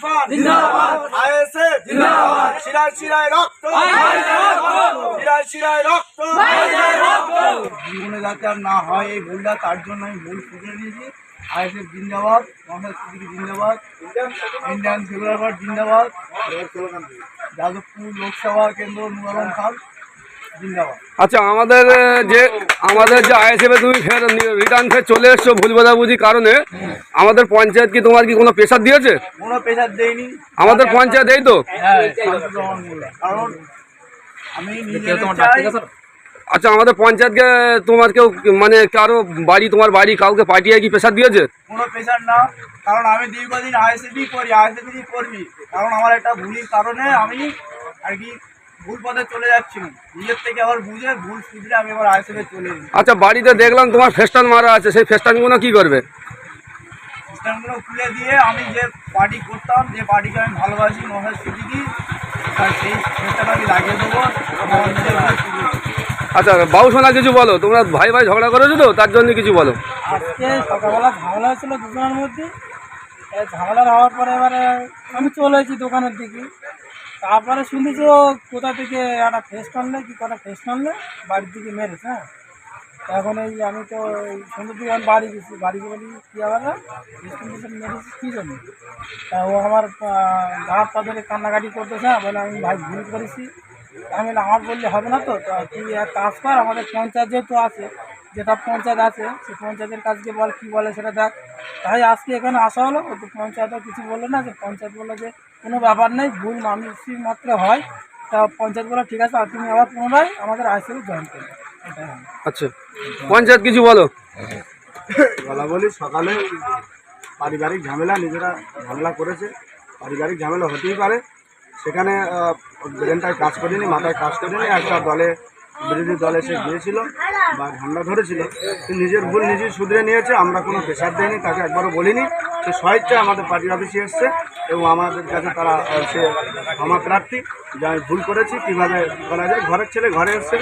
তুফান জিন্দাবাদ। আইএসএফ। জিন্দাবাদ। শিরায় শিরায় রক্ত। শিরায় শিরায় রক্ত। জীবনে যাতে আর না হয় এই ভুলটা তার জন্য আমি ভুল শুধরে নিয়েছি। আইএসএফ জিন্দাবাদ মহারাজ সিদ্দিকি জিন্দাবাদ ইন্ডিয়ান সেকুলার জিন্দাবাদ যাদবপুর লোকসভা কেন্দ্র নুর আলম খান। আচ্ছা আমাদের যে আমাদের যে আইএসএফে তুমি ফের রিটার্ন ফের চলে এসছো ভুল বোঝাবুঝি কারণে আমাদের পঞ্চায়েত কি তোমার কি কোনো প্রেশার দিয়েছে? কোনো প্রেশার দেয়নি। আমাদের পঞ্চায়েত এই তো? হ্যাঁ। কারণ আমি আচ্ছা আমাদের পঞ্চায়েতকে তোমার কেউ মানে কারও বাড়ি তোমার বাড়ি কাউকে পাঠিয়ে কি প্রেশার দিয়েছে? কোনো প্রেশার না। কারণ আমি দীর্ঘদিন আইএসএফই করি আইএসএফই কর্মী কারণ আমার একটা ভুলির কারণে আমি আর কি ভুল পথে চলে নিজের থেকে আবার বুঝে ভুল আমি আবার চলে এসেছি। আচ্ছা বাড়িতে দেখলাম তোমার ফেস্টান মারা আছে সেই ফেস্টানগুলো কি করবে? সিস্টেমগুলো খুলে দিয়ে আমি যে পার্টি করতাম যে পার্টিকে আমি ভালোবাসি মহাজ সিদ্দিকি তার সেই আমি লাগিয়ে দেবো। আচ্ছা বাবু সোনা কিছু বলো তোমরা ভাই ভাই ঝগড়া করেছ তো তার জন্য কিছু বলো। আজকে সকালবেলা ঝামেলা হয়েছিল দুজনের মধ্যে ঝামেলা হওয়ার পরে এবারে আমি চলে এসেছি দোকানের দিকে। তারপরে শুনেছি ও কোথা থেকে একটা ফেস্ট আনলে কি কটা ফেস্ট আনলে? বাড়ির দিকে মেরেছে হ্যাঁ? এখন এই আমি তো সন্ধ্যের দিকে আমি বাড়ি গেছি বাড়ি গিয়ে বলি কী আবার মেরেছিস কী জন্য? তা ও আমার গাছ পা ধরে কান্নাকাটি করতেছে হ্যাঁ, বলে আমি ভাই ভুল করেছি। আমি আমার বললে হবে না তা তুই এক কাজ কর আমাদের পঞ্চায়েত যেহেতু আছে যেটা পঞ্চায়েত আছে সেই পঞ্চায়েতের কাজকে বল কী বলে সেটা দেখ। তাই আজকে এখানে আসা হলো ও তো পঞ্চায়েতও কিছু বলল না যে পঞ্চায়েত বলল যে কোনো ব্যাপার নেই ভুল মানুষই মাত্র হয়। তা পঞ্চায়েত বলল ঠিক আছে আর তুমি আবার পুনরায় আমাদের আইসিএল জয়েন করবে। এটাই আচ্ছা। পঞ্চায়েত কিছু বলো? বলা বলি সকালে পারিবারিক ঝামেলা নিজেরা ঝামেলা করেছে। পারিবারিক ঝামেলা হতেই পারে। সেখানে ব্রেনটায় কাজ করেনি মাথায় কাজ করেনি একটা দলে বিরোধী দলে সে গিয়েছিল বা ঝান্ডা ধরেছিল নিজের ভুল নিজেই শুধরে নিয়েছে, আমরা কোনো প্রেশার দেয়নি তাকে একবারও বলিনি। সে স্বেচ্ছায় আমাদের পার্টি অফিসে এসছে এবং আমাদের কাছে তারা সে ক্ষমা প্রার্থী, যে আমি ভুল করেছি, কীভাবে বলা যায়। ঘরের ছেলে ঘরে এসছে,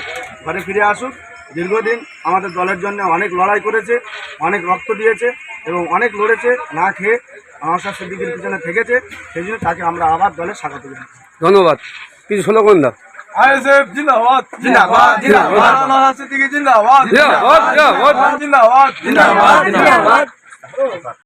ঘরে ফিরে আসুক। দীর্ঘদিন আমাদের দলের জন্য অনেক লড়াই করেছে, অনেক রক্ত দিয়েছে এবং অনেক লড়েছে, না খেয়ে আমার সাথে দিকের পিছনে থেকেছে, সেই জন্য তাকে আমরা আবার দলে স্বাগত জানাচ্ছি। ধন্যবাদ। কিছু স্লোগান দাও আইএসএফ জিন্দাবাদ জিন্দাবাদ, জিন্দাবাদ। জিন্দাবাদ সিদ্দিকী জিন্দাবাদ, জিন্দাবাদ। জিন্দাবাদ জিন্দাবাদ জিন্দাবাদ